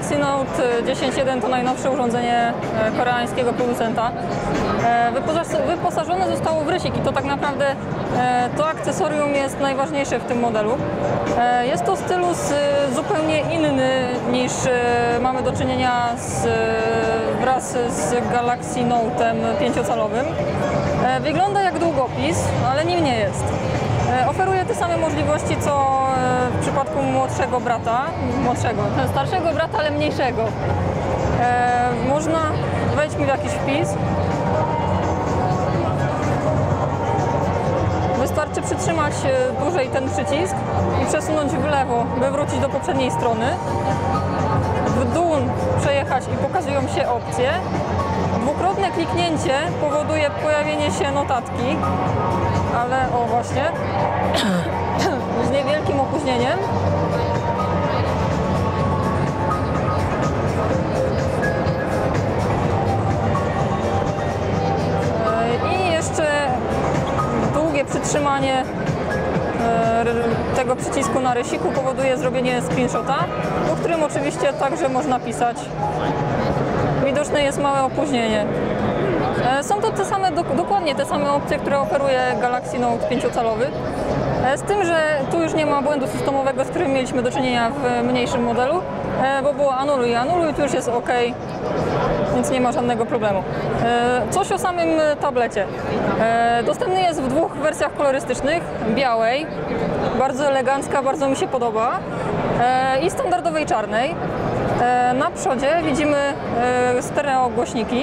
Galaxy Note 10.1 to najnowsze urządzenie e, koreańskiego producenta. E, wyposaż- Wyposażone zostało w rysik i to tak naprawdę e, to akcesorium jest najważniejsze w tym modelu. Jest to stylus zupełnie inny niż mamy do czynienia z, wraz z Galaxy Note'em 5-calowym. E, Wygląda jak długopis, ale nim nie jest. Same możliwości co e, w przypadku młodszego brata, młodszego, starszego brata, ale mniejszego. E, Można wejść mi w jakiś wpis. Wystarczy przytrzymać e, dłużej ten przycisk i przesunąć w lewo, by wrócić do poprzedniej strony. W dół przejechać i pokazują się opcje. Dwukrotne kliknięcie powoduje pojawienie się notatki, ale o właśnie, z niewielkim opóźnieniem. E, I jeszcze długie przytrzymanie e, tego przycisku na rysiku powoduje zrobienie screenshota, po którym oczywiście także można pisać. Widoczne jest małe opóźnienie. E, Są to te same, dok- dokładnie te same opcje, które oferuje Galaxy Note 5-calowy. E, Z tym, że tu już nie ma błędu systemowego, z którym mieliśmy do czynienia w mniejszym modelu, e, bo było anuluj i anuluj, tu już jest OK, więc nie ma żadnego problemu. Coś o samym tablecie. Dostępny jest w dwóch wersjach kolorystycznych, białej, bardzo elegancka, bardzo mi się podoba, i standardowej czarnej. E, Na przodzie widzimy e, stereo głośniki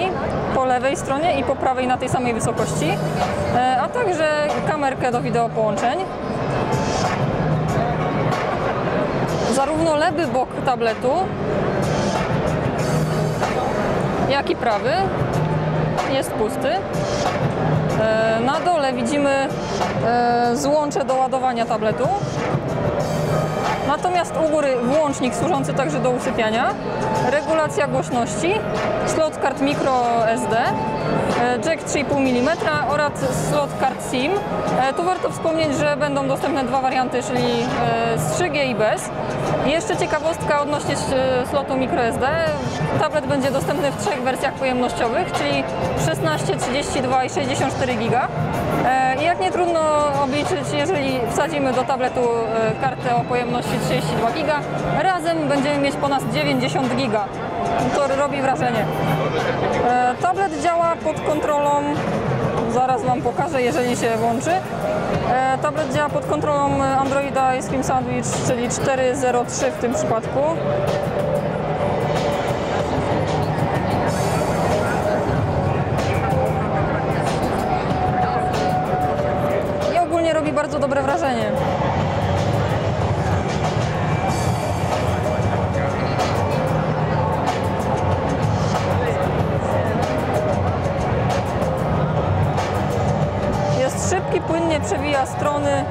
po lewej stronie i po prawej na tej samej wysokości, e, a także kamerkę do wideo połączeń. Zarówno lewy bok tabletu, jak i prawy jest pusty. Na dole widzimy złącze do ładowania tabletu. Natomiast u góry włącznik służący także do usypiania, regulacja głośności, slot kart micro SD, e, jack 3,5 mm oraz slot kart SIM. E, Tu warto wspomnieć, że będą dostępne dwa warianty, czyli e, z 3G i bez. Jeszcze ciekawostka odnośnie slotu microSD. Tablet będzie dostępny w trzech wersjach pojemnościowych, czyli 16, 32 i 64 GB. I jak nie trudno obliczyć, jeżeli wsadzimy do tabletu kartę o pojemności 32 GB, razem będziemy mieć ponad 90 GB. To robi wrażenie. E, Tablet działa pod kontrolą, zaraz Wam pokażę, jeżeli się włączy. E, Tablet działa pod kontrolą Androida Ice Cream Sandwich, czyli 4.03 w tym przypadku. I ogólnie robi bardzo dobre wrażenie. Przewija strony.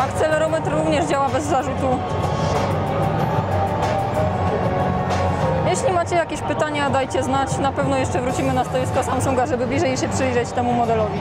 Akcelerometr również działa bez zarzutu. Jeśli macie jakieś pytania, dajcie znać. Na pewno jeszcze wrócimy na stoisko Samsunga, żeby bliżej się przyjrzeć temu modelowi.